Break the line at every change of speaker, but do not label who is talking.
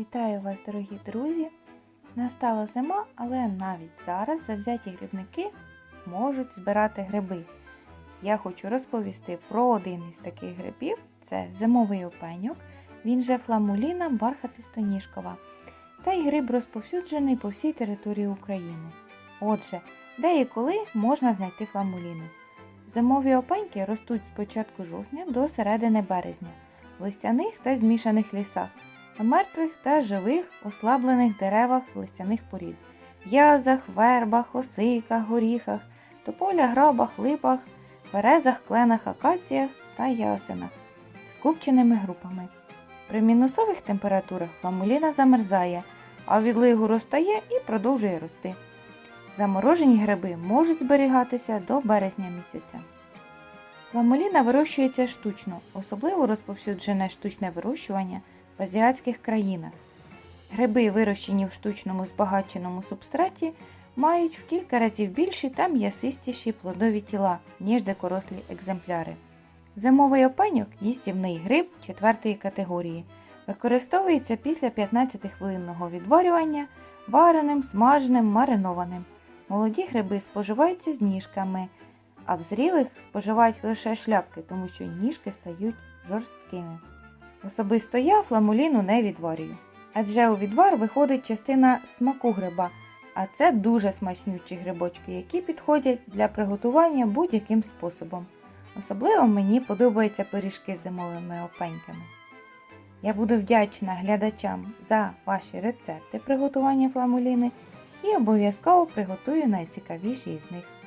Вітаю вас, дорогі друзі! Настала зима, але навіть зараз завзяті грибники можуть збирати гриби. Я хочу розповісти про один із таких грибів це зимовий опеньок, він же фламуліна бархатистоніжкова. Цей гриб розповсюджений по всій території України. Отже, де і коли можна знайти фламуліну? Зимові опеньки ростуть з початку жовтня до середини березня в листяних та змішаних лісах на мертвих та живих ослаблених деревах листяних порід, язах, вербах, осиках, горіхах, тополях, грабах, липах, березах, кленах, акаціях та ясенах з купченими групами. При мінусових температурах фламуліна замерзає, а відлигу розтає і продовжує рости. Заморожені гриби можуть зберігатися до березня місяця. Фламуліна вирощується штучно, особливо розповсюджене штучне вирощування в азіатських країнах. Гриби, вирощені в штучному збагаченому субстраті, мають в кілька разів більші та м'ясистіші плодові тіла, ніж дикорослі екземпляри. Зимовий опеньок їстівний гриб четвертої категорії. Використовується після 15-хвилинного відварювання вареним, смаженим, маринованим. Молоді гриби споживаються з ніжками, а в зрілих споживають лише шляпки, тому що ніжки стають жорсткими. Особисто я фламуліну не відварюю, адже у відвар виходить частина смаку гриба, а це дуже смачнючі грибочки, які підходять для приготування будь-яким способом. Особливо мені подобаються пиріжки з зимовими опеньками. Я буду вдячна глядачам за ваші рецепти приготування фламуліни і обов'язково приготую найцікавіші із них.